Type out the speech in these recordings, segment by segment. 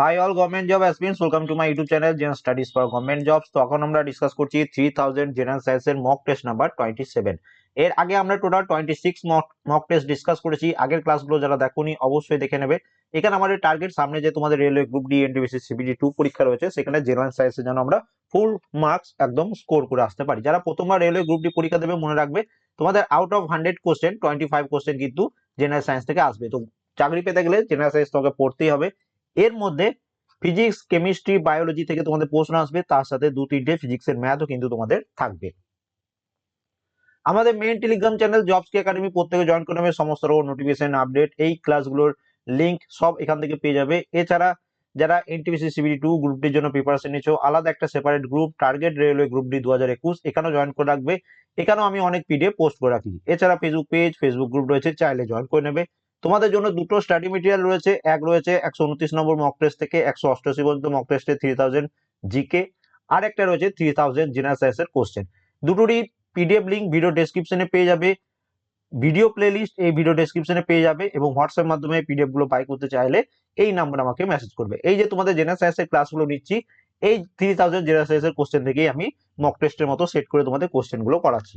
Hi all government job aspirants welcome to my YouTube channel zen studies for government jobs তো এখন আমরা discuss করছি three thousand general সায়েন্সের mock test number twenty seven এর আগে আমরা total twenty six mock test discuss করেছি। আগের ক্লাসগুলো যারা দেখোনি, অবশ্যই দেখে নেবে। এখানে আমাদের টার্গেট সামনে যে তোমাদের railway group D NTPC CBT two পরীক্ষা রয়েছে, সেখানে জেনারেল সায়েন্সের জন্য আমরা ফুল মার্কস একদম স্কোর করে আসতে পারি। যারা প্রথমবার রেলওয়ে গ্রুপ ডি পরীক্ষা দেবে, মনে রাখবে, তোমাদের out of hundred question twenty five question কিন্তু জেনারেল সায়েন্স থেকে আসবে। তো চাকরি পেতে গেলে জেনারেল সায়েন্স তোমাকে পড়তেই হবে। এর মধ্যে ফিজিক্স কেমিস্ট্রি বায়োলজি থেকে তোমাদের প্রশ্ন আসবে, তার সাথে দু তিনটে ফিজিক্সের ম্যাথও কিন্তু তোমাদের থাকবে। আমাদের মেইন টেলিগ্রাম চ্যানেল জবস কি একাডেমি প্রত্যেকে জয়েন করে নেবে, সমস্ত রকম নোটিফিকেশন আপডেট এই ক্লাসগুলোর লিংক সব এখান থেকে পেয়ে যাবে। এছাড়া যারা এনটিপিসি সিবিডি টু গ্রুপটির জন্য প্রিপারেশন নিচ্ছ, আলাদা একটা separate group target railway group D দু হাজার একুশ, এখানেও জয়েন করে রাখবে। এখানেও আমি অনেক পিডিএফ পোস্ট করে রাখি। এছাড়া ফেসবুক পেজ ফেসবুক গ্রুপ রয়েছে, চাইলে জয়েন করে নেবে। তোমাদের জন্য দুটো স্টাডি মেটেরিয়াল রয়েছে। এক রয়েছে একশো উনত্রিশ নম্বর মক টেস্ট থেকে একশো অষ্টআশি পর্যন্ত মক টেস্টে থ্রি থাউজেন্ড জিকে আর একটা রয়েছে থ্রি থাউজেন্ড জেনারেল সায়েন্সের কোশ্চেন দুটোরই পিডিএফ লিঙ্ক ভিডিও ডেসক্রিপশনে পেয়ে যাবে। ভিডিও প্লেলিস্ট এই ভিডিও ডেসক্রিপশনে পেয়ে যাবে এবং হোয়াটসঅ্যাপ মাধ্যমে পিডিএফগুলো বাই করতে চাইলে এই নাম্বার আমাকে মেসেজ করবে। এই যে তোমাদের জেনারেল সায়েন্সের ক্লাসগুলো নিচ্ছি, এই থ্রি থাউজেন্ড জেনারেল সায়েন্সের কোশ্চেন থেকেই আমি মক টেস্টের মতো সেট করে তোমাদের কোশ্চেনগুলো করাচ্ছি।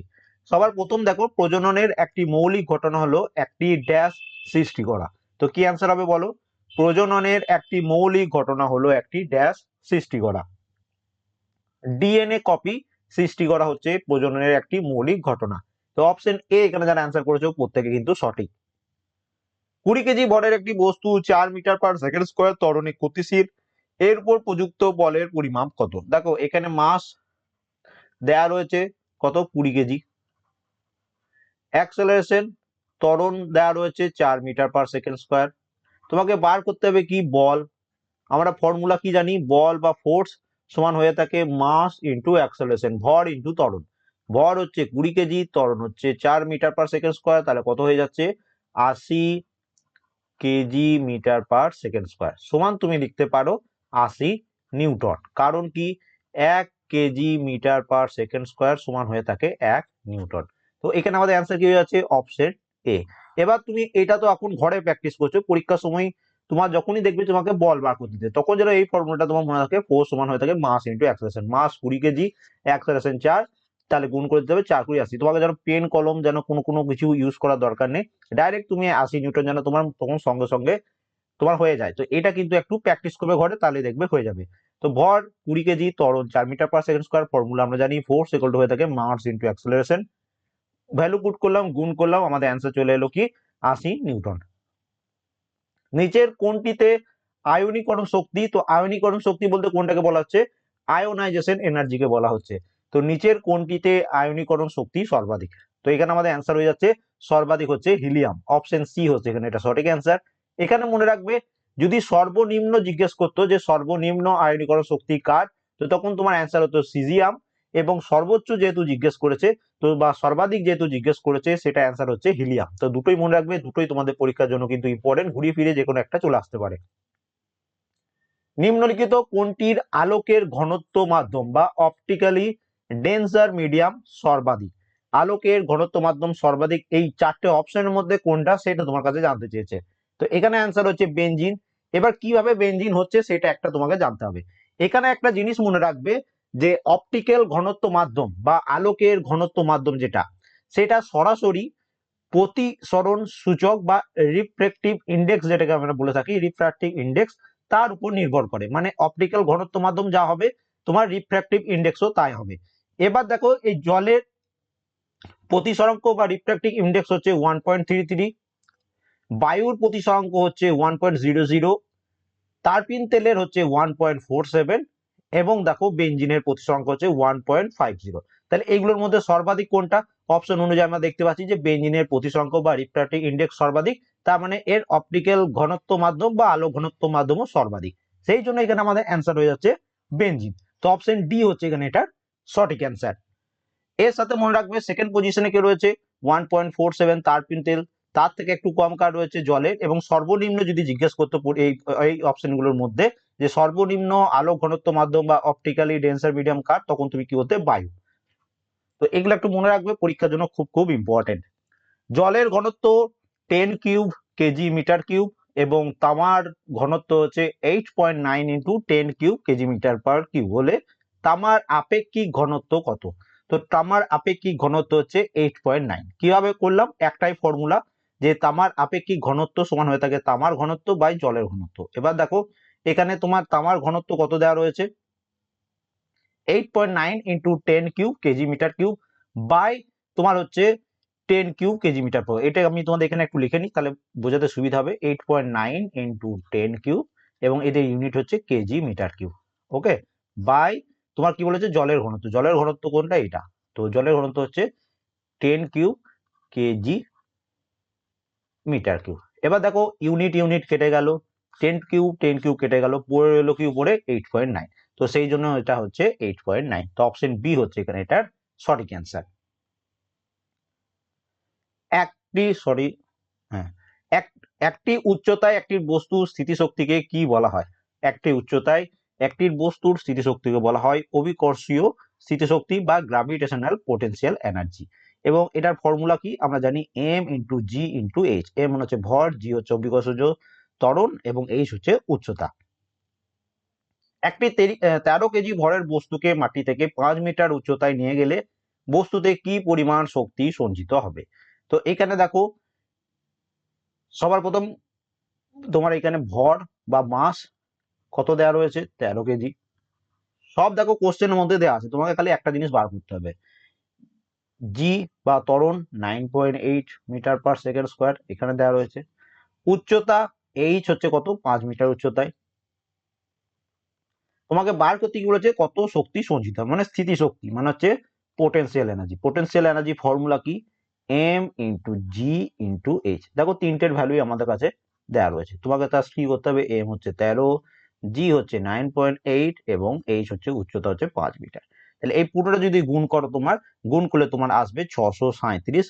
সবার প্রথম দেখো, প্রজননের একটি মৌলিক ঘটনা হলো একটি ড্যাশ সৃষ্টি করা। তো কি অ্যান্সার হবে বলো? প্রজননের একটি মৌলিক ঘটনা হলো একটি ড্যাশ সৃষ্টি করা। ডিএনএ কপি সৃষ্টি করা হচ্ছে প্রজননের একটি মৌলিক ঘটনা। তো অপশন এ এখানে যারা অ্যান্সার করেছে প্রত্যেকে কিন্তু সঠিক। কুড়ি কেজি ভরের একটি বস্তু চার মিটার পার সেকেন্ড স্কোয়ার ত্বরণে গতিশীল এর উপর প্রযুক্ত বলের পরিমাপ কত? দেখো, এখানে মাস দেয়া রয়েছে কত? কুড়ি কেজি। অ্যাক্সেলারেশন ত্বরণ দেওয়া রয়েছে চার মিটার পার সেকেন্ড স্কোয়ার তোমাকে বার করতে হবে কি? বল। আমরা ফর্মুলা কি জানি? বল বা ফোর্স সমান হয়ে থাকে মাস ইন্টু অ্যাক্সেলারেশন ভর ইন্টু ত্বরণ। ভর হচ্ছে কুড়ি কেজি, ত্বরণ হচ্ছে চার মিটার পার সেকেন্ড স্কোয়ার তাহলে কত হয়ে যাচ্ছে? আশি kg metre per second square সমান তুমি লিখতে পারো আশি নিউটন। কারণ কি? এক kg metre per second square সমান হয়ে থাকে এক নিউটন। তো এখানে আমাদের অ্যান্সার কি হয়ে যাচ্ছে? Option A. এবার তুমি এটা তো এখন ঘরে প্র্যাকটিস করছ, পরীক্ষার সময় তোমার যখনই দেখবে তোমাকে বল বার করতে দিতে, তখন যেন এই ফর্মুলাটা তোমার মনে থাকে ফোর সমান হয়ে থাকে মাস ইন্টু অ্যাক্সেলেশন মাস কুড়ি কেজি অ্যাক্সেলেশন চার, তাহলে গুণ করে দিতে হবে চার কুড়ি আশি। তোমাকে যেন পেন কলম যেন কোনো কোনো কিছু ইউজ করার দরকার নেই ডাইরেক্ট তুমি আশি নিউটন যেন তোমার তখন সঙ্গে সঙ্গে তোমার হয়ে যায়। তো এটা কিন্তু একটু প্র্যাকটিস করবে ঘরে, তাহলে দেখবে হয়ে যাবে। তো ভর কুড়ি কেজি তরল চার metre per second square formula আমরা জানি ফোর্স টু হয়ে থাকে mass into acceleration value put করলাম, গুণ করলাম, আমাদের অ্যান্সার চলে এলো কি? আশি নিউটন। নিচের কোনটিতে আয়নীকরণ শক্তি, তো আয়নীকরণ শক্তি বলতে কোনটাকে বলা হচ্ছে? আয়োনাইজেশন এনার্জিকে বলা হচ্ছে। তো নিচের কোনটিতে আয়নীকরণ শক্তি সর্বাধিক? তো এখানে আমাদের অ্যান্সার হয়ে যাচ্ছে, সর্বাধিক হচ্ছে হিলিয়াম অপশন সি হচ্ছে এখানে, এটা সঠিক অ্যান্সার এখানে মনে রাখবে, যদি সর্বনিম্ন জিজ্ঞেস করতো যে সর্বনিম্ন আয়নীকরণ শক্তি কার, তো তখন তোমার অ্যান্সার হতো সিজিয়াম এবং সর্বোচ্চ যেহেতু জিজ্ঞেস করেছে, তো বা সর্বাধিক যেহেতু জিজ্ঞেস করেছে, সেটা অ্যান্সার হচ্ছে হিলিয়াম। তো দুটোই মনে রাখবে, দুটোই তোমাদের পরীক্ষার জন্য কিন্তু ইম্পর্টেন্ট ঘুরিয়ে ফিরে যে কোনো একটা চলে আসতে পারে। নিম্নলিখিত কোনটির আলোকের ঘনত্ব মাধ্যম বা অপটিক্যালি ডেন্সার মিডিয়াম সর্বাধিক? আলোকের ঘনত্ব মাধ্যম সর্বাধিক এই চারটে অপশনের মধ্যে কোনটা, সেটা তোমার কাছে জানতে চেয়েছে। তো এখানে অ্যান্সার হচ্ছে বেঞ্জিন এবার কীভাবে বেঞ্জিন হচ্ছে, সেটা একটা তোমাকে জানতে হবে। এখানে একটা জিনিস মনে রাখবে যে অপটিক্যাল ঘনত্ব মাধ্যম বা আলোকের ঘনত্ব মাধ্যম যেটা, সেটা সরাসরি প্রতিসরণ সূচক বা রিফ্রেক্টিভ ইন্ডেক্স যেটাকে আমরা বলে থাকি রিফ্রাক্টিভ ইন্ডেক্স তার উপর নির্ভর করে। মানে অপটিক্যাল ঘনত্ব মাধ্যম যা হবে, তোমার রিফ্র্যাক্টিভ ইন্ডেক্সও তাই হবে। এবার দেখো, এই জলের প্রতিসরাঙ্ক বা রিফ্র্যাক্টিভ ইন্ডেক্স হচ্ছে ওয়ান পয়েন্ট থ্রি থ্রি বায়ুর প্রতিসরাঙ্ক হচ্ছে ওয়ান পয়েন্ট জিরো জিরো তারপিন তেলের হচ্ছে ওয়ান পয়েন্ট ফোর সেভেন এবং দেখো বেঞ্জিনের প্রতিসরাঙ্ক হচ্ছে ওয়ান পয়েন্ট ফাইভ জিরো তাহলে এগুলোর মধ্যে সর্বাধিক কোনটা? অপশন অনুযায়ী আমরা দেখতে পাচ্ছি যে বেঞ্জিনের প্রতিসরাঙ্ক বা রিফ্র্যাক্টিভ ইন্ডেক্স সর্বাধিক, তার মানে এর অপটিক্যাল ঘনত্ব মাধ্যম বা আলো ঘনত্ব মাধ্যমও সর্বাধিক। সেই জন্য এখানে আমাদের অ্যান্সার হয়ে যাচ্ছে বেঞ্জিন। তো অপশন ডি হচ্ছে এখানে এটার সঠিক অ্যান্সার এর সাথে মনে রাখবে সেকেন্ড পজিশনে কে রয়েছে? ওয়ান পয়েন্ট ফোর সেভেন তারপিন তেল তার থেকে একটু কম কার রয়েছে? জলের। এবং সর্বনিম্ন যদি জিজ্ঞেস করতে এই এই অপশনগুলোর মধ্যে যে সর্বনিম্ন আলো ঘনত্ব মাধ্যম বা অপটিক্যালি ডেন্সার মিডিয়াম কার, তখন তুমি কি হতে বায়ু। তো এগুলো একটু মনে রাখবে, পরীক্ষার জন্য খুব খুব ইম্পর্টেন্ট জলের ঘনত্ব ten cube kg metre cube এবং তামার ঘনত্ব হচ্ছে eight point nine into ten cube kg metre per cube. হলে তামার আপেক্ষিক ঘনত্ব কত? তো তামার আপেক্ষিক ঘনত্ব হচ্ছে এইট পয়েন্ট নাইন কীভাবে করলাম? একটাই ফর্মুলা যে তামার আপেক্ষিক ঘনত্ব সমান হয়ে থাকে তামার ঘনত্ব বাই জলের ঘনত্ব। এবার দেখো এখানে তোমার তামার ঘনত্ব কত দেওয়া রয়েছে? Eight point nine into ten cube kg metre cube by তোমার হচ্ছে ten cube kg metre per এটা আমি তোমাদের এখানে একটু লিখে নিই, তাহলে বোঝাতে সুবিধা হবে। Eight point nine into ten cube এবং এদের ইউনিট হচ্ছে kg metre cube okay by তোমার কি বলেছে? জলের ঘনত্ব। জলের ঘনত্ব কোনটা? এটা তো জলের ঘনত্ব হচ্ছে ten cube kg metre cube এবার দেখো ইউনিট ইউনিট কেটে গেল। টেন কিউব টেন কিউব কেটে গেল, পড়ে এলো কি উপরে? Eight point nine. তো সেই জন্য এটা হচ্ছে এইট পয়েন্ট নাইন। তো অপশন বি হচ্ছে এখানে এটার সঠিক অ্যান্সার। একটি, সরি হ্যাঁ এক, একটি উচ্চতায় একটি বস্তুর স্থিতিশক্তিকে কি বলা হয়? একটি উচ্চতায় একটি বস্তুর স্থিতিশক্তিকে বলা হয় অভিকর্ষীয় স্থিতিশক্তি বা গ্রাভিটেশনাল পোটেনশিয়াল এনার্জি এবং এটার ফর্মুলা কি? আমরা জানি M into G into H M মানে হচ্ছে ভর জি হচ্ছে অভিকর্ষজ ত্বরণ এবং এইচ হচ্ছে উচ্চতা। একটি তেরি- কেজি ভরের বস্তুকে মাটি থেকে পাঁচ মিটার উচ্চতায় নিয়ে গেলে বস্তুতে কি পরিমাণ শক্তি সঞ্চিত হবে? তো এখানে দেখো, সবার প্রথম তোমার এখানে ভর বা মাস কত দেওয়া রয়েছে? তেরো কেজি। সব দেখো কোশ্চেনের মধ্যে দেওয়া আছে, তোমাকে খালি একটা জিনিস বার করতে হবে। জি বা ত্বরণ nine point eight metre per second square এখানে দেওয়া রয়েছে। উচ্চতা এইচ হচ্ছে কত? পাঁচ মিটার উচ্চতায়। তোমাকে বার করতে কি বলেছে? কত শক্তি সঞ্চিত মানে স্থিতি শক্তি মানে হচ্ছে potential energy potential energy formula কি? M into G into H দেখো তিনটের ভ্যালুই আমাদের কাছে দেওয়া রয়েছে। তোমাকে তার কি করতে হবে? এম হচ্ছে তেরো জি হচ্ছে নাইন পয়েন্ট এইট এবং এইচ হচ্ছে উচ্চতা হচ্ছে পাঁচ মিটার। তাহলে এই পুরোটা যদি গুণ করো তোমার, গুণ করলে তোমার আসবে ছশো সাঁত্রিশ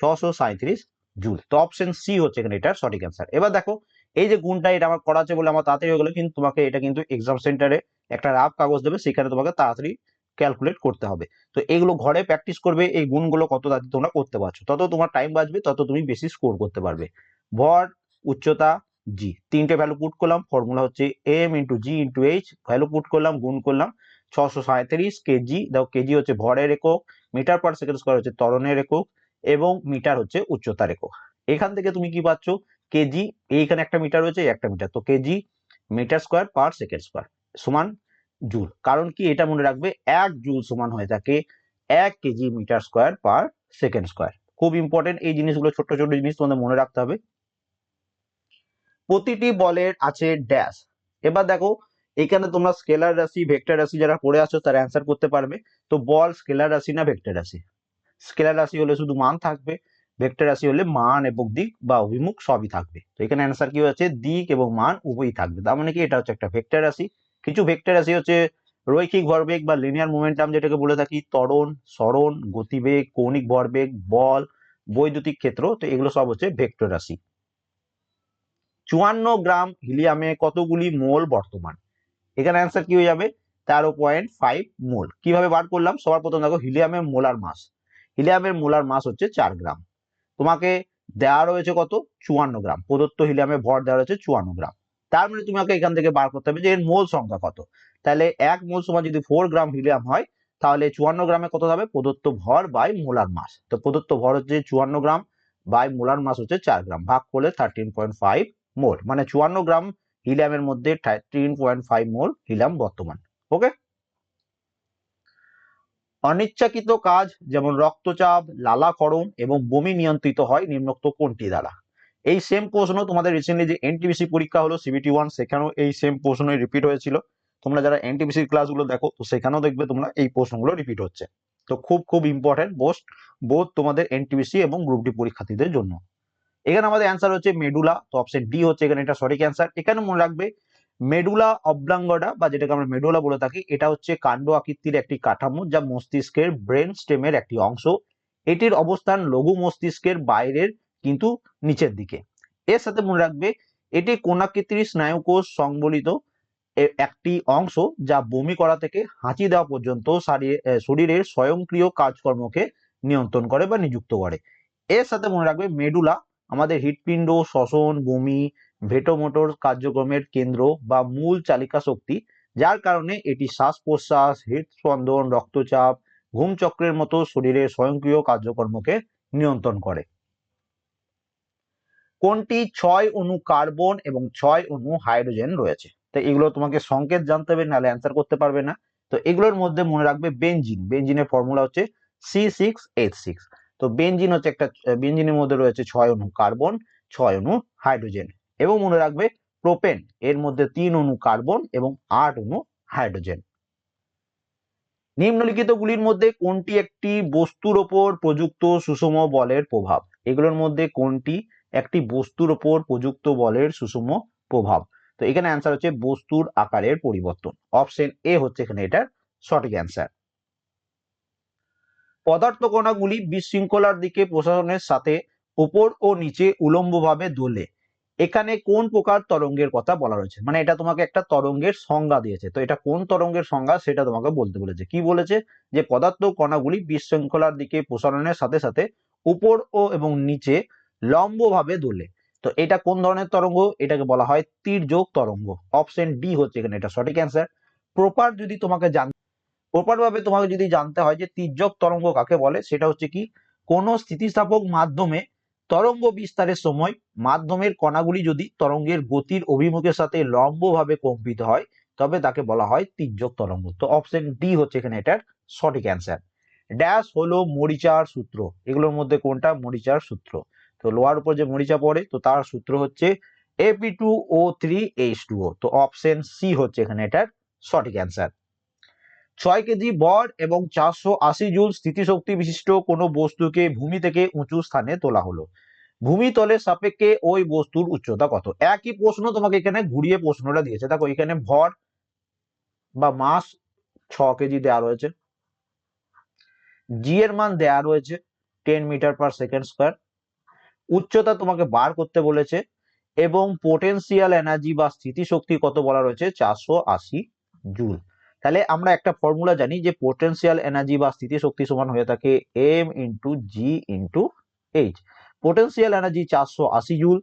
ছশো সাঁত্রিশ জুল। তো অপশন সি হচ্ছে এখানে এটার সঠিক অ্যান্সার এবার দেখো, এই যে গুণটা এটা আমার করা আছে বলে আমার তাড়াতাড়ি হয়ে গেলো, কিন্তু তোমাকে এটা কিন্তু এক্সাম সেন্টারে একটা রাফ কাগজ দেবে, সেখানে তোমাকে তাড়াতাড়ি ক্যালকুলেট করতে হবে। তো এগুলো ঘরে প্র্যাকটিস করবে, এই গুণগুলো কত তাড়াতাড়ি তোমরা করতে পারছ। তত তোমার টাইম বাঁচবে, তত তুমি বেশি স্কোর করতে পারবে। ভর, উচ্চতা জি তিনটে ভ্যালু পুট করলাম ফর্মুলা হচ্ছে M into G into H value put করলাম, গুণ করলাম ছশো সাঁত্রিশ কেজি। দেখো, কেজি হচ্ছে ভরের একক মিটার পার সেকেন্ড স্কোয়ার হচ্ছে তরণের একক। এবং মিটার হচ্ছে উচ্চতার একক। এখান থেকে তুমি কি পাচ্ছ? কেজি, এইখানে একটা মিটার রয়েছে একটা মিটার। তো kg, metre square per second square সমান জুল। কারণ কি? এটা মনে রাখবে, এক জুল সমান হয়ে থাকে এক kg metre square per second square. খুব ইম্পর্টেন্ট এই জিনিসগুলো ছোট ছোট জিনিস তোমাদের মনে রাখতে হবে। প্রতিটি বলের আছে ড্যাশ এবার দেখো, এখানে তোমরা স্কেলার রাশি ভেক্টর রাশি যারা পড়ে আছো, তারা অ্যান্সার করতে পারবে। তো বল স্কেলার রাশি না ভেক্টর রাশি? স্কেলার রাশি হলে শুধু মান থাকবে, ভেক্টর রাশি হলে মান এবং দিক বা অভিমুখ সবই থাকবে। তো এখানে অ্যান্সার কি হচ্ছে দিক এবং মান উভয়ই থাকবে। তার মানে কি? এটা হচ্ছে একটা ভেক্টর রাশি। কিছু ভেক্টর রাশি হচ্ছে রৈখিক ভরবেগ বা লিনিয়ার মোমেন্টাম যেটাকে বলে থাকি, ত্বরণ সরণ গতিবেগ, কৌণিক ভরবেগ, বল, বৈদ্যুতিক ক্ষেত্র, তো এগুলো সব হচ্ছে ভেক্টর রাশি। চুয়ান্ন গ্রাম হিলিয়ামে কতগুলি মোল বর্তমান? এখানে অ্যান্সার কি হয়ে যাবে? তেরো পয়েন্ট ফাইভ মোল। কীভাবে বার করলাম? সবার প্রথম দেখো হিলিয়ামের মোলার মাস। হিলিয়ামের মোলার মাস হচ্ছে চার গ্রাম। তোমাকে দেওয়া রয়েছে কত? চুয়ান্ন গ্রাম। প্রদত্ত হিলিয়ামের ভর দেওয়া রয়েছে চুয়ান্ন গ্রাম। তার মানে তোমাকে এখান থেকে বার করতে হবে যে এর মোল সংখ্যা কত। তাহলে এক মোল সমান যদি ফোর গ্রাম হিলিয়াম হয়, তাহলে চুয়ান্ন গ্রামে কত হবে? প্রদত্ত ভর বাই মোলার মাস। তো প্রদত্ত ভর হচ্ছে চুয়ান্ন গ্রাম বাই মোলার মাস হচ্ছে চার গ্রাম। ভাগ করলে থার্টিন পয়েন্ট ফাইভ মোল। মানে চুয়ান্ন গ্রাম হিলিয়ামের মধ্যে thirteen point five mole helium বর্তমান। ওকে অনিচ্ছাকৃত কাজ যেমন রক্তচাপ লালাকরণ এবং বমি নিয়ন্ত্রিত হয় নিম্নোক্ত কোনটি দ্বারা। এই সেম প্রশ্ন তোমাদের রিসেন্টলি যে এনটিবিসি পরীক্ষা হলো সিবিটি ওয়ান সেখানেও এই সেম প্রশ্নই রিপিট হয়েছিল। তোমরা যারা এনটিবিসির ক্লাসগুলো দেখো, তো সেখানেও দেখবে তোমরা এই প্রশ্নগুলো রিপিট হচ্ছে। তো খুব খুব ইম্পর্টেন্ট বোস্ট বোধ তোমাদের এনটিবিসি এবং গ্রুপ ডি পরীক্ষার্থীদের জন্য। এখানে আমাদের অ্যান্সার হচ্ছে মেডুলা তো অপশন ডি হচ্ছে এখানে এটা সঠিক অ্যান্সার এখানে মনে রাখবে মেডুলা অবলাঙ্গডা, বা যেটাকে আমরা মেডুলা বলে থাকি, এটা হচ্ছে কাণ্ড আকৃতির একটি কাঠামো যা মস্তিষ্কের ব্রেন স্টেমের একটি অংশ। এটির অবস্থান লঘু মস্তিষ্কের বাইরের, কিন্তু নিচের দিকে। এর সাথে মনে রাখবে, এটি কোনাকৃতির স্নায়ুকোষ সংবলিত একটি অংশ যা বমি করা থেকে হাঁচি দেওয়া পর্যন্ত শরীরের স্বয়ংক্রিয় কাজকর্মকে নিয়ন্ত্রণ করে বা নিযুক্ত করে। এর সাথে মনে রাখবে, মেডুলা আমাদের হৃৎপিণ্ড, শ্বসন, বমি ভেটোমোটর কার্যক্রমের কেন্দ্র বা মূল চালিকা শক্তি, যার কারণে এটি শ্বাস প্রশ্বাস হৃদস্পন্দন, রক্তচাপ ঘুম চক্রের মতো শরীরের স্বয়ংক্রিয় কার্যকর্মকে নিয়ন্ত্রণ করে। কোনটি ছয় অণু কার্বন এবং ছয় অণু হাইড্রোজেন রয়েছে? তো এগুলো তোমাকে সংকেত জানতে হবে, নাহলে অ্যান্সার করতে পারবে না। তো এগুলোর মধ্যে মনে রাখবে বেঞ্জিন বেঞ্জিনের ফর্মুলা হচ্ছে সি সিক্স এইচ সিক্স তো বেঞ্জিন হচ্ছে একটা বেঞ্জিনের মধ্যে রয়েছে ছয় অণু কার্বন, ছয় অণু হাইড্রোজেন। এবং মনে রাখবে প্রোপেন এর মধ্যে তিন অণু কার্বন এবং আট অণু হাইড্রোজেন নিম্নলিখিত গুলির মধ্যে কোনটি একটি বস্তুর ওপর প্রযুক্ত সুষম বলের প্রভাব? এগুলোর মধ্যে কোনটি একটি বস্তুর ওপর প্রযুক্ত বলের সুষম প্রভাব? তো এখানে অ্যান্সার হচ্ছে বস্তুর আকারের পরিবর্তন। অপশন এ হচ্ছে এখানে এটার সঠিক অ্যান্সার পদার্থ কণাগুলি বিশৃঙ্খলার দিকে প্রসারণের সাথে উপর ও নিচে উলম্বভাবে দোলে। এখানে কোন প্রকার তরঙ্গের কথা বলা রয়েছে? মানে এটা তোমাকে একটা তরঙ্গের সংজ্ঞা দিয়েছে। তো এটা কোন তরঙ্গের সংজ্ঞা সেটা তোমাকে বলতে বলেছে। কি বলেছে? যে পদার্থ কণাগুলি বিশৃঙ্খলার দিকে প্রসারণের সাথে সাথে উপর ও এবং নিচে লম্বভাবে দোলে। তো এটা কোন ধরনের তরঙ্গ? এটাকে বলা হয় তীর্যক তরঙ্গ। অপশন ডি হচ্ছে এখানে এটা সঠিক অ্যান্সার। প্রপার যদি তোমাকে জান প্রপার ভাবে তোমাকে যদি জানতে হয় যে তীর্যক তরঙ্গ কাকে বলে, সেটা হচ্ছে কি? কোন স্থিতিস্থাপক মাধ্যমে তরঙ্গ বিস্তারের সময় মাধ্যমের কণাগুলি যদি তরঙ্গের গতির অভিমুখের সাথে লম্বভাবে কম্পিত হয়, তবে তাকে বলা হয় তীর্যক তরঙ্গ। তো অপশন ডি হচ্ছে এখানে এটার সঠিক অ্যান্সার ড্যাশ হলো মরিচার সূত্র। এগুলোর মধ্যে কোনটা? মরিচার সূত্র। তো লোহার উপর যে মরিচা পড়ে, তো তার সূত্র হচ্ছে AP two O three H two O তো অপশন সি হচ্ছে এখানে এটার সঠিক অ্যান্সার ছয় কেজি বর এবং চারশো আশি জুল স্থিতিশক্তি বিশিষ্ট কোনো বস্তুকে ভূমি থেকে উঁচু স্থানে তোলা হলো। ভূমিতলের সাপেক্ষে ওই বস্তুর উচ্চতা কত? একই প্রশ্ন তোমাকে এখানে ঘুরিয়ে প্রশ্নটা দিয়েছে। দেখো, এখানে ভর বা মাস ছ কেজি দেওয়া রয়েছে। জি এর মান দেওয়া রয়েছে ten metre per second square উচ্চতা তোমাকে বার করতে বলেছে এবং পোটেনশিয়াল এনার্জি বা স্থিতিশক্তি কত বলা রয়েছে? চারশো আশি জুল। তাহলে আমরা একটা ফর্মুলা জানি যে পোটেনশিয়াল এনার্জি বা স্থিতিশক্তি সমান হয়ে থাকে M into G into H potential energy চারশো আশি জুল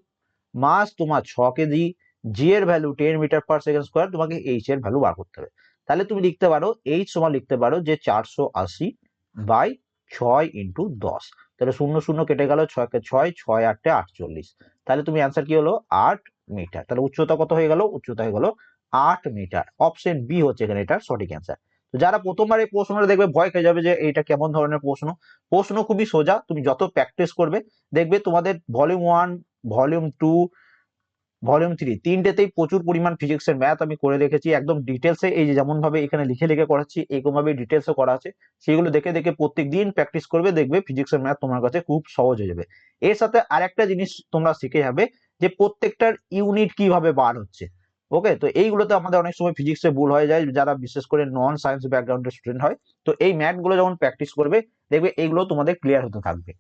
মাস তোমার ছ কেজি জি এর value ten metre per second square তোমাকে এইচ এর ভ্যালু বার করতে হবে। তাহলে তুমি লিখতে পারো এইচ সমান লিখতে পারো যে চারশো আশি বাই ছয় ইন্টু দশ। তাহলে শূন্য শূন্য কেটে গেল ছয়কে ছয় ছয় আটটে আটচল্লিশ। তাহলে তুমি অ্যান্সার কি হলো? আট মিটার তাহলে উচ্চতা কত হয়ে গেল? উচ্চতা হয়ে গেল আট মিটার। অপশন বি হচ্ছে এখানে এটার সঠিক অ্যান্সার তো যারা প্রথমবার এই প্রশ্নটা দেখবে, ভয় খেয়ে যাবে যে এটা কেমন ধরনের প্রশ্ন। প্রশ্ন খুবই সোজা, তুমি যত প্র্যাকটিস করবে, দেখবে তোমাদের volume one volume two volume three তিনটেতেই প্রচুর পরিমাণ ফিজিক্সের ম্যাথ আমি করে রেখেছি একদম ডিটেলসে এই যে যেমন ভাবে এখানে লিখে লিখে করাচ্ছি এরকম ভাবে ডিটেলসে করা আছে। সেগুলো দেখে দেখে প্রত্যেক দিন প্র্যাকটিস করবে, দেখবে ফিজিক্সের ম্যাথ তোমার কাছে খুব সহজ হয়ে যাবে। এর সাথে আরেকটা জিনিস তোমরা শিখে যাবে যে প্রত্যেকটার ইউনিট কীভাবে বার হচ্ছে। ওকে তো এইগুলোতে আমাদের অনেক সময় ফিজিক্সে ভুল হয়ে যায়, যারা বিশেষ করে নন সায়েন্স ব্যাকগ্রাউন্ডের স্টুডেন্ট হয়, তো এই ম্যাথগুলো যখন প্র্যাকটিস করবে, দেখবে এইগুলো তোমাদের ক্লিয়ার হতে থাকবে।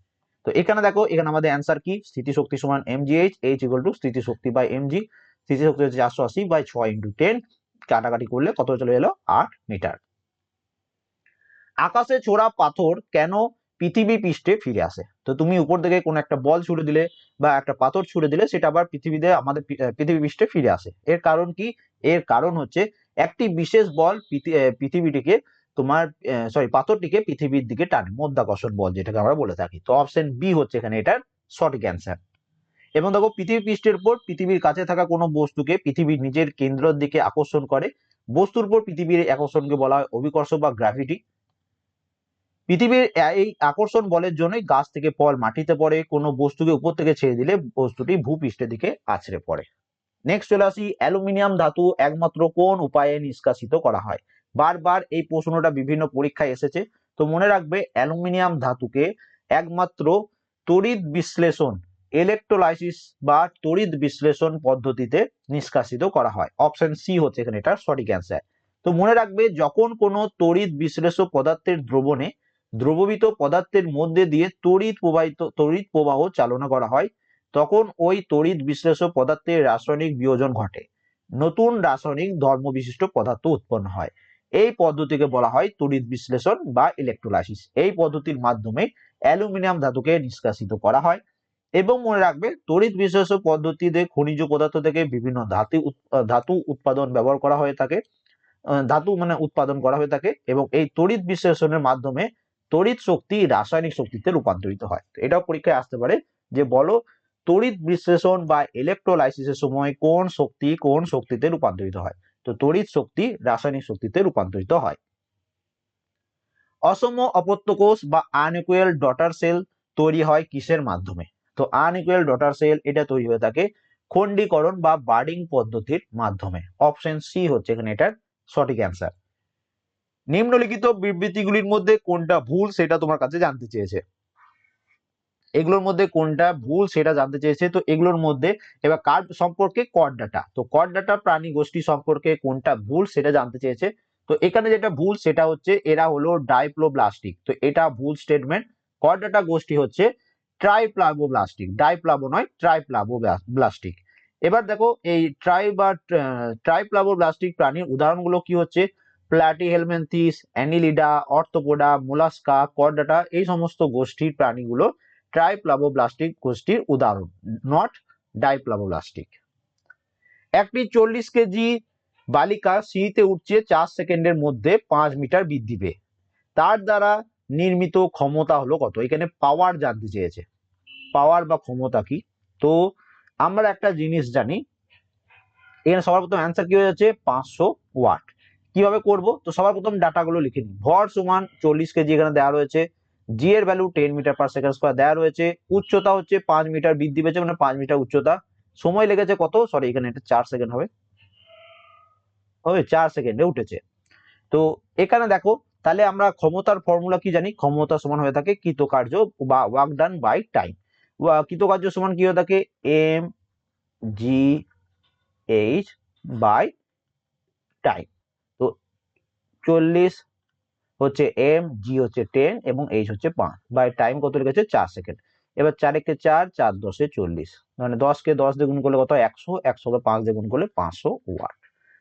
তো এখানে দেখো, এখানে আমাদের অ্যান্সার কি? স্থিতিশক্তি সমান M G H H equal to স্থিতিশক্তি by M G স্থিতিশক্তি হচ্ছে চারশো আশি বাই ছয় ইন্টু টেন কাটাকাটি করলে কত চলে এলো? আট মিটার আকাশে ছোড়া পাথর কেন পৃথিবী পৃষ্ঠে ফিরে আসে। তো তুমি উপর থেকে কোনো একটা বল ছুড়ে দিলে বা একটা পাথর ছুড়ে দিলে সেটা আবার পৃথিবীতে আমাদের পৃথিবী পৃষ্ঠে ফিরে আসে। এর কারণ কি? এর কারণ হচ্ছে একটি বিশেষ বল পৃথিবীটিকে তোমার সরি পাথরটিকে পৃথিবীর দিকে টানে, মধ্যাকর্ষণ বল যেটাকে আমরা বলে থাকি। তো অপশন বি হচ্ছে এখানে এটার সঠিক অ্যান্সার এবং দেখো পৃথিবী পৃষ্ঠের উপর পৃথিবীর কাছে থাকা কোনো বস্তুকে পৃথিবীর নিজের কেন্দ্রের দিকে আকর্ষণ করে। বস্তুর উপর পৃথিবীর আকর্ষণকে বলা হয় অভিকর্ষ বা গ্র্যাভিটি পৃথিবীর এই আকর্ষণ বলের জন্যই গাছ থেকে ফল মাটিতে পড়ে, কোনো বস্তুকে উপর থেকে ছেড়ে দিলে বস্তুটি ভূপৃষ্ঠের দিকে আছড়ে পড়ে। নেক্সট চলে আসি, অ্যালুমিনিয়াম ধাতু একমাত্র কোন উপায়ে নিষ্কাশিত করা হয়? বারবার এই প্রশ্নটা বিভিন্ন পরীক্ষায় এসেছে, তো মনে রাখবে অ্যালুমিনিয়াম ধাতুকে একমাত্র তড়িৎ বিশ্লেষণ ইলেকট্রোলাইসিস বা তড়িৎ বিশ্লেষণ পদ্ধতিতে নিষ্কাশিত করা হয়। অপশন সি হচ্ছে এখানে এটা সঠিক অ্যান্সার তো মনে রাখবে যখন কোনো তড়িৎ বিশ্লেষক পদার্থের দ্রবণে দ্রবীভূত পদার্থের মধ্যে দিয়ে তড়িৎ প্রবাহিত, তড়িৎ প্রবাহ চালনা করা হয়। তখন ওই তড়িৎ বিশ্লেষ পদার্থের রাসায়নিক বিয়োজন ঘটে। নতুন রাসায়নিক ধর্ম বিশিষ্ট পদার্থ উৎপন্ন হয়। এই পদ্ধতিকে বলা হয় তড়িৎ বিশ্লেষণ বা ইলেকট্রোলাইসিস এই পদ্ধতির মাধ্যমে অ্যালুমিনিয়াম ধাতুকে নিষ্কাশিত করা হয় এবং মনে রাখবে তড়িৎ বিশ্লেষণ পদ্ধতিতে খনিজ পদার্থ থেকে বিভিন্ন ধাতু ধাতু উৎপাদন ব্যবহার করা হয়ে থাকে। ধাতু মানে উৎপাদন করা হয়ে থাকে এবং এই তড়িৎ বিশ্লেষণের মাধ্যমে তড়িৎ শক্তি রাসায়নিক শক্তিতে রূপান্তরিত হয়। এটাও পরীক্ষায় আসতে পারে যে বলো তড়িৎ বিশ্লেষণ বা ইলেকট্রোলাইসিসের সময় কোন শক্তি কোন শক্তিতে রূপান্তরিত হয়? তো তড়িৎ শক্তি রাসায়নিক শক্তিতে রূপান্তরিত হয়। অসম অপত্য কোষ বা আনইকুয়াল ডটার সেল তৈরি হয় কিসের মাধ্যমে? তো আনইকুয়াল ডটার সেল এটা তৈরি হয়ে থাকে খণ্ডীকরণ বা বার্ডিং পদ্ধতির মাধ্যমে। অপশন সি হচ্ছে এখানে এটার সঠিক অ্যান্সার। নিম্নলিখিত বিবৃতিগুলির মধ্যে কোনটা ভুল সেটা তোমার কাছে জানতে চেয়েছে। এগুলোর মধ্যে কোনটা ভুল সেটা জানতে চেয়েছে, তো এগুলোর মধ্যে এবার কার সম্পর্কে কর ডাটা? তো কর ডাটা প্রাণী গোষ্ঠী সম্পর্কে কোনটা ভুল সেটা জানতে চেয়েছে। তো এখানে যেটা ভুল সেটা হচ্ছে এরা হলো ডাইপ্লোব্লাস্টিক। তো এটা ভুল স্টেটমেন্ট কর ডাটা গোষ্ঠী হচ্ছে ট্রাইপ্লাবোব্লাস্টিক। ডাইপ্লাবো নয়, ট্রাইপ্লাবোব্লাস্টিক। এবার দেখো এই ট্রাই বা ট্রাইপ্লাবোব্লাস্টিক প্রাণীর উদাহরণগুলো কি হচ্ছে? Platyhelminthes Annelida Arthropoda Mollusca Chordata এই সমস্ত গোষ্ঠীর প্রাণীগুলো ট্রাইপ্লাবোব্লাস্টিক গোষ্ঠীর উদাহরণ নট ডাইপ্লাবোব্লাস্টিক একটি চল্লিশ কেজি বালিকা সিঁড়িতে উঠছে চার সেকেন্ডের মধ্যে পাঁচ মিটার বৃদ্ধি পেয়ে। তার দ্বারা নির্মিত ক্ষমতা হলো কত? এখানে পাওয়ার জানতে চেয়েছে। পাওয়ার বা ক্ষমতা কি? তো আমরা একটা জিনিস জানি, এখানে সবার প্রথম অ্যান্সার কি হয়ে যাচ্ছে? পাঁচশো ওয়াট। কীভাবে করব? তো সবার প্রথম ডাটাগুলো লিখে নিই। ভর সমান চল্লিশ কেজি এখানে দেওয়া রয়েছে। জি এর value ten metre per second square দেওয়া রয়েছে। উচ্চতা হচ্ছে পাঁচ মিটার বৃদ্ধি পেয়েছে মানে পাঁচ মিটার উচ্চতা। সময় লেগেছে কত? সরি এখানে এটা চার সেকেন্ড হবে। হবে চার সেকেন্ডে উঠেছে। তো এখানে দেখো, তাহলে আমরা ক্ষমতার ফর্মুলা কি জানি? ক্ষমতা সমান হয়ে থাকে কৃতকার্য বা ওয়ার্ক ডান বাই টাইম কৃতকার্য সমান কি হয়ে থাকে? M G H by time চল্লিশ হচ্ছে এম জি হচ্ছে টেন এবং এইচ হচ্ছে পাঁচ। বাই টাইম কত লিখেছে চার সেকেন্ড এবার চার একে চার চার দশে চল্লিশ। মানে দশকে দশ দিয়ে করলে কত একশো। একশোকে পাঁচ দিয়ে করলে পাঁচশো ওয়াট।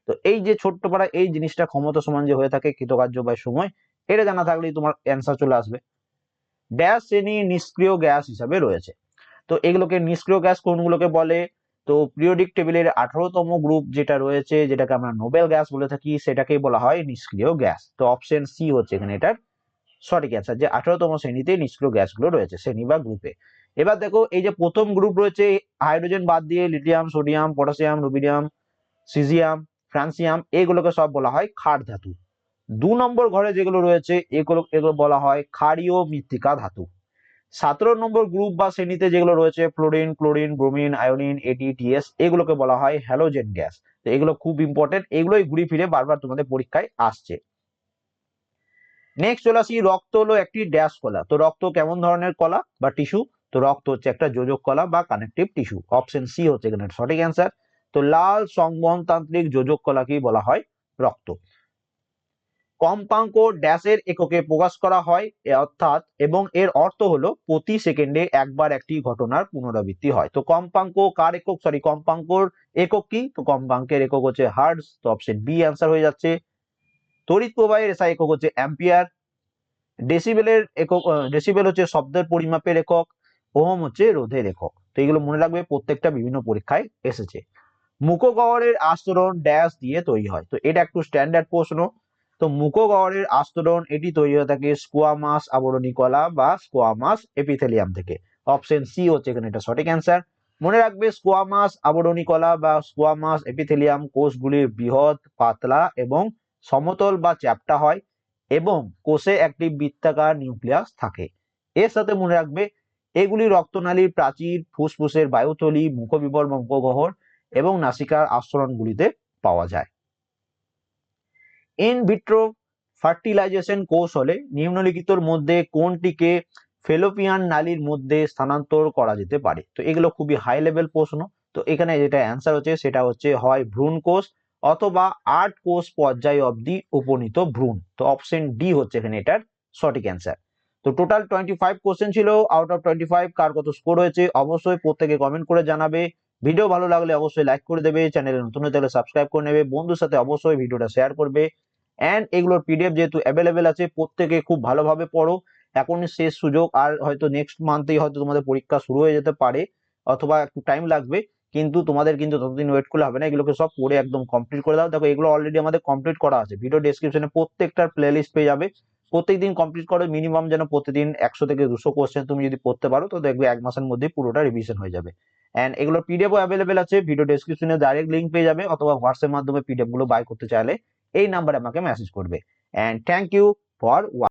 তো এই যে ছোট্ট পাড়া, এই জিনিসটা ক্ষমতা সমান যে হয়ে থাকে কৃতকার্য বাই সময়, এটা জানা থাকলেই তোমার অ্যান্সার চলে আসবে। ড্যাশ শ্রেণি নিষ্ক্রিয় গ্যাস হিসাবে রয়েছে। তো এগুলোকে নিষ্ক্রিয় গ্যাস কোনগুলোকে বলে? তো পিরিয়ডিক টেবিলের আঠারোতম গ্রুপ যেটা রয়েছে, যেটাকে আমরা নোবেল গ্যাস বলে থাকি, সেটাকেই বলা হয় নিষ্ক্রিয় গ্যাস। তো অপশন সি হচ্ছে এখানে এটার সঠিক অ্যান্সার যে আঠারোতম শ্রেণীতে নিষ্ক্রিয় গ্যাসগুলো রয়েছে, শ্রেণি বা গ্রুপে। এবার দেখো, এই যে প্রথম গ্রুপ রয়েছে, হাইড্রোজেন বাদ দিয়ে lithium, sodium, potassium, rubidium, caesium, francium, এগুলোকে সব বলা হয় ক্ষার ধাতু। দু নম্বর ঘরে যেগুলো রয়েছে, এগুলো এগুলো বলা হয় ক্ষারীয় মৃত্তিকা ধাতু। সতেরো নম্বর গ্রুপ বা শ্রেণীতে যেগুলো রয়েছে ফ্লোরিন ক্লোরিন ব্রোমিন আয়োনিন এটিটিএস এগুলোকে বলা হয় হ্যালোজেন গ্যাস তো এগুলো খুব ইম্পর্টেন্ট এগুলোই ঘুরে ফিরে বারবার তোমাদের পরীক্ষায় আসছে। নেক্সট চলে আসি, রক্ত হলো একটি ড্যাশ কলা। তো রক্ত কেমন ধরনের কলা বা টিস্যু তো রক্ত হচ্ছে একটা যোজক কলা বা কানেকটিভ টিস্যু অপশন সি হচ্ছে এখানে সঠিক অ্যান্সার তো লাল সংবহনতান্ত্রিক যোজক কলাকেই বলা হয় রক্ত। কম্পাঙ্ক ড্যাশের এককে প্রকাশ করা হয় অর্থাৎ, এবং এর অর্থ হলো প্রতি সেকেন্ডে একবার একটি ঘটনার পুনরাবৃত্তি হয়। তো কম্পাঙ্ক কার একক? সরি কম্পাঙ্কর একক কি? তো কম্পাঙ্কের একক হচ্ছে হার্টস তো অপশন বি অ্যান্সার হয়ে যাচ্ছে। তড়িৎ প্রবাহের এসআই একক হচ্ছে অ্যাম্পিয়ার ডেসিবেলের একক ডেসিবেল হচ্ছে শব্দের পরিমাপের একক, ওহম হচ্ছে রোধের একক। তো এগুলো মনে রাখবে, প্রত্যেকটা বিভিন্ন পরীক্ষায় এসেছে। মুখগহ্বরের আস্তরণ ড্যাশ দিয়ে তৈরি হয়। তো এটা একটু স্ট্যান্ডার্ড প্রশ্ন। তো মুখগহ্বরের আস্তরণ, এটি তৈরি হয়ে থাকে স্কোয়ামাস আবরণী কলা বা স্কোয়ামাস এপিথেলিয়াম থেকে। অপশন সি হচ্ছে এখানে এটা সঠিক অ্যান্সার। মনে রাখবে স্কোয়ামাস আবরণী কলা বা স্কোয়ামাস এপিথেলিয়াম কোষগুলির বৃহৎ, পাতলা এবং সমতল বা চ্যাপ্টা হয় এবং কোষে একটি বৃত্তাকার নিউক্লিয়াস থাকে। এর সাথে মনে রাখবে, এগুলি রক্তনালীর প্রাচীর, ফুসফুসের বায়ুথলি মুখবিবর বা মুখগহ্বর এবং নাসিকার আস্তরণগুলিতে পাওয়া যায়। ইন ভিট্রো ফার্টিলাইজেশন কৌশলে নিম্নলিখিতর মধ্যে কোনটিকে ফেলোপিয়ান নালীর মধ্যে স্থানান্তর করা যেতে পারে? তো এগুলো খুবই হাই লেভেল প্রশ্ন। তো এখানে যেটা অ্যান্সার হচ্ছে সেটা হচ্ছে হয় ভ্রূণ কোষ অথবা আট কোষ পর্যায় অবধি উপনীত ভ্রূণ। তো অপশন ডি হচ্ছে এখানে এটার সঠিক অ্যান্সার তো টোটাল টোয়েন্টি ফাইভ কোশ্চেন ছিল আউট অফ টোয়েন্টি ফাইভ কার কত স্কোর হয়েছে? অবশ্যই প্রত্যেকে কমেন্ট করে জানাবে। ভিডিও ভালো লাগলে অবশ্যই লাইক করে দেবে চ্যানেলে নতুন হতে হলে সাবস্ক্রাইব করে নেবে, বন্ধুর সাথে অবশ্যই ভিডিওটা শেয়ার করবে। অ্যান্ড এগুলোর পিডিএফ যেহেতু অ্যাভেলেবেল আছে, প্রত্যেকে খুব ভালোভাবে পড়ো। এখনই শেষ সুযোগ, আর হয়তো নেক্সট মান্থেই হয়তো তোমাদের পরীক্ষা শুরু হয়ে যেতে পারে, অথবা একটু টাইম লাগবে। কিন্তু তোমাদের কিন্তু ততদিন ওয়েট করলে হবে না, এগুলোকে সব পড়ে একদম কমপ্লিট করে দাও। দেখো, এগুলো অলরেডি আমাদের কমপ্লিট করা আছে। ভিডিও ডেসক্রিপশনে প্রত্যেকটার প্লে লিস্ট পেয়ে যাবে। প্রত্যেকদিন কমপ্লিট করো মিনিমাম যেন প্রতিদিন একশো থেকে দুশো কোশ্চেন তুমি যদি পড়তে পারো, তো দেখবে এক মাসের মধ্যে পুরোটা রিভিশন হয়ে যাবে। এগুলো পিডিএফও অ্যাভেলেবেল আছে। ভিডিও ডেসক্রিপশনে ডাইরেক্ট লিঙ্ক পেয়ে যাবে অথবা হোয়াটসঅ্যাপ মাধ্যমে পিডিএফগুলো বাই করতে চাইলে এই নাম্বারে আমাকে মেসেজ করবে। And thank you for